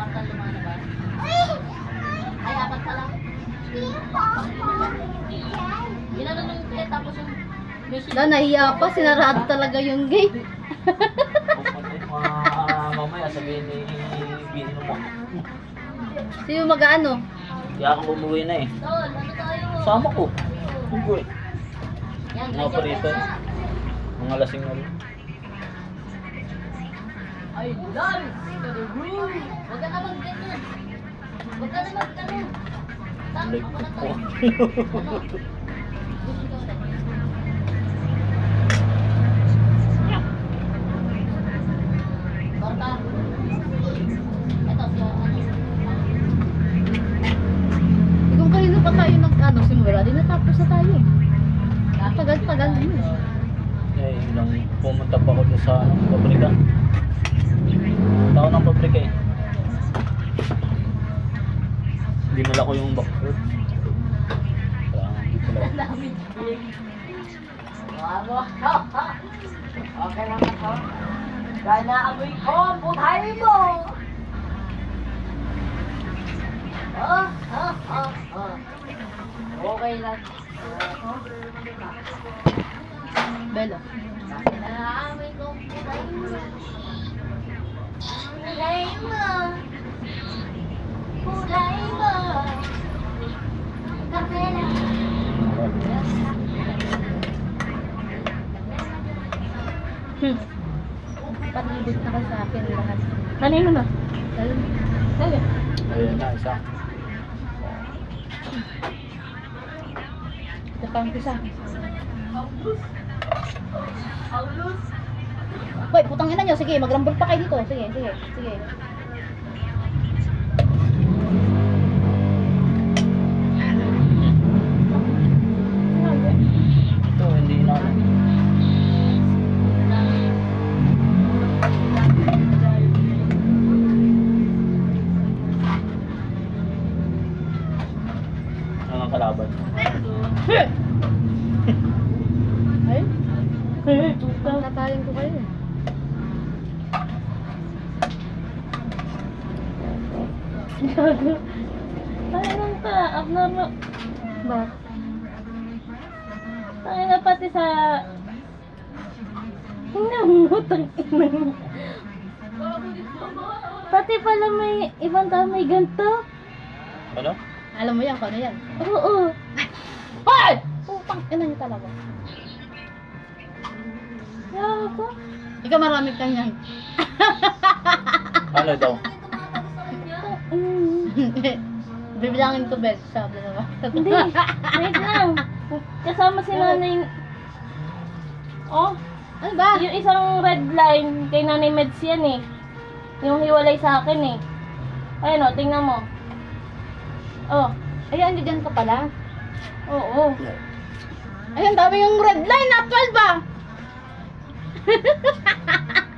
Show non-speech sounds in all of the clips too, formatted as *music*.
Bata lumalabas. Ay, apat pala. Ginano nung eh, tapos yung music. Da, nahiya pa. Sinarado talaga yung gate. Mga mamaya sabihin ni Bino mo. Sino mag-ano? Kaya ako bumuwi na eh. Tol, ano tayo? Sama ko. Yan, Mga ka na. Mga lasing na rin. I love to room. Huwag ka na mag-ganyan. Huwag ka na mag-ganyan. Tama ka na tayo. Ano? Ko ano. Eh, simula, di natapos na tayo. eh. Tagal-tagal yun. Eh, yun lang. Pumunta pa ako sa pabrika. Tao ng pabrika eh. Dinala ko yung. Bravo. Okay lang ako. Dahil naamoy ko ang buhay mo. Ah, ah, ah, ah. Okay lang. Dahil naamoy ko ang buhay mo. Buhay mo. Buhay mo. Kape lang. Hmm. Palibot na ka sa akin lahat. Kanino na? Sabi. Sabi. Ayan na, isa. Ito pang isa. Boy, putang ina nyo. Sige, magrambol pa kayo dito. Sige, sige, sige. Ito, hindi na. Ang kalaban. Ay? Ay, tuta. Natayin ko kayo. Gago. Tangan ka, abnormal. Ba? Tangan na pati sa... Hinamutang ina mo. Pati pala may ibang tao may ganito. Ano? Alam mo yan, kung ano yan? Oo. Hoy! Putang ina nyo talaga. Gago. Ikaw marami kang yan. Ano daw? Bibilangin ko, Beth. Sabi na ba? Hindi. Wait lang. Kasama si nanay... Oh, Ano ba? yung isang red line kay Nanay Meds yan eh. Yung hiwalay sa akin eh. Ayun o, tingnan mo. Oh, Ayan, dyan ka pala. oo. Ayun, dami yung red line na 12 ba?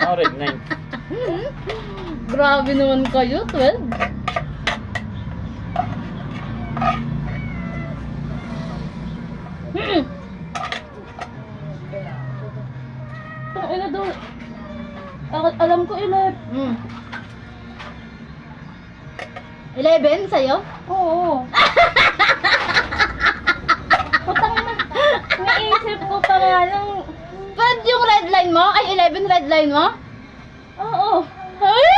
Ang red nine. Grabe naman kayo, 12. Hmm. Ang ina daw. Al- alam ko ilan. Hmm. 11 sa'yo? Oo. *laughs* Putang na. Naisip ko pa nga lang. Ba't yung red line mo? Ay, 11 red line mo? Oo. Ay!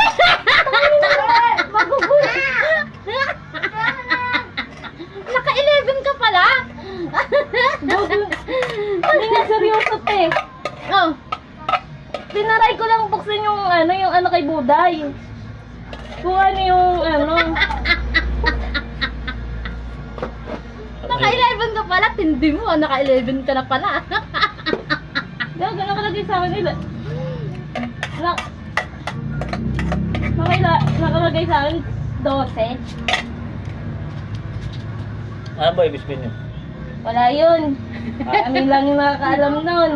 Magugulo. Naka-11 ka pala? Hindi nga seryoso te. oh, Tinaray ko lang buksan yung ano, yung ano kay Buday. Kung ano yung ano. *laughs* naka-11 ka pala. Tindi mo, ah, naka-11 ka na pala. *laughs* Gago, nakalagay sa akin nila. Na, nakala, nakalagay sa akin 12. Ano ba ibig sabihin yun? Wala yun. *laughs* Kami lang yung nakakaalam nun.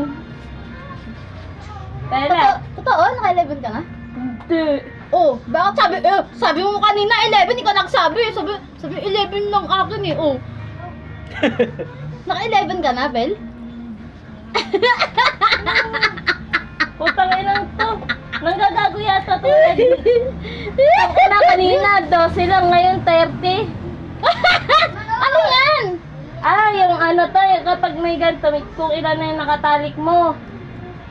Pera. Totoo, totoo naka-11 ka na? Hindi. Oh, bakit sabi, eh, sabi mo kanina 11, ikaw nagsabi. Sabi, sabi 11 lang akin eh, oh. *laughs* Naka-11 ka na, Bel? *laughs* Putang inang to. Nanggagago yata to. Ina *laughs* ka kanina 12 lang, ngayon 30. Ano yan? Ah, yung ano to, yung kapag may ganito, may- kung ilan na yung nakatalik mo.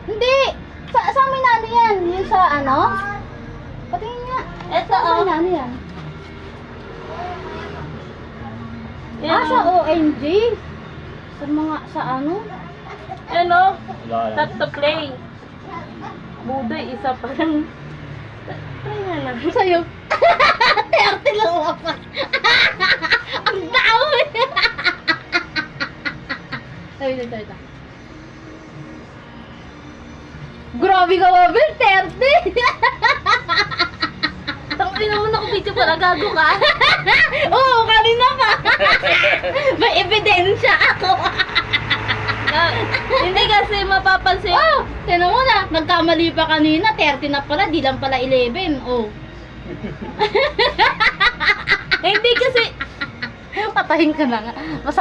Hindi. Sa, sa amin na ano yan? Yung sa ano? Patingin nga. Ito, Sa oh. amin na ano yan? Yan, Ah, sa oh. OMG. Sa mga, sa ano? Yan, oh. Wala ka Tap to play. Budoy, isa pa lang. Try nga na. Sa'yo. *laughs* 30 lang wapas. *laughs* Ang dami. Sabi, sabi, sabi. Ka, Mabel. 30. *laughs* Tangin naman ako video para gago ka. *laughs* Oo, kanina pa. *laughs* May ebidensya ako. Ah, Hindi kasi mapapansin. Oh, tinan mo na. Nagkamali pa kanina. 30 na pala. Di lang pala 11. Oh. Hindi kasi Patayin ka na nga.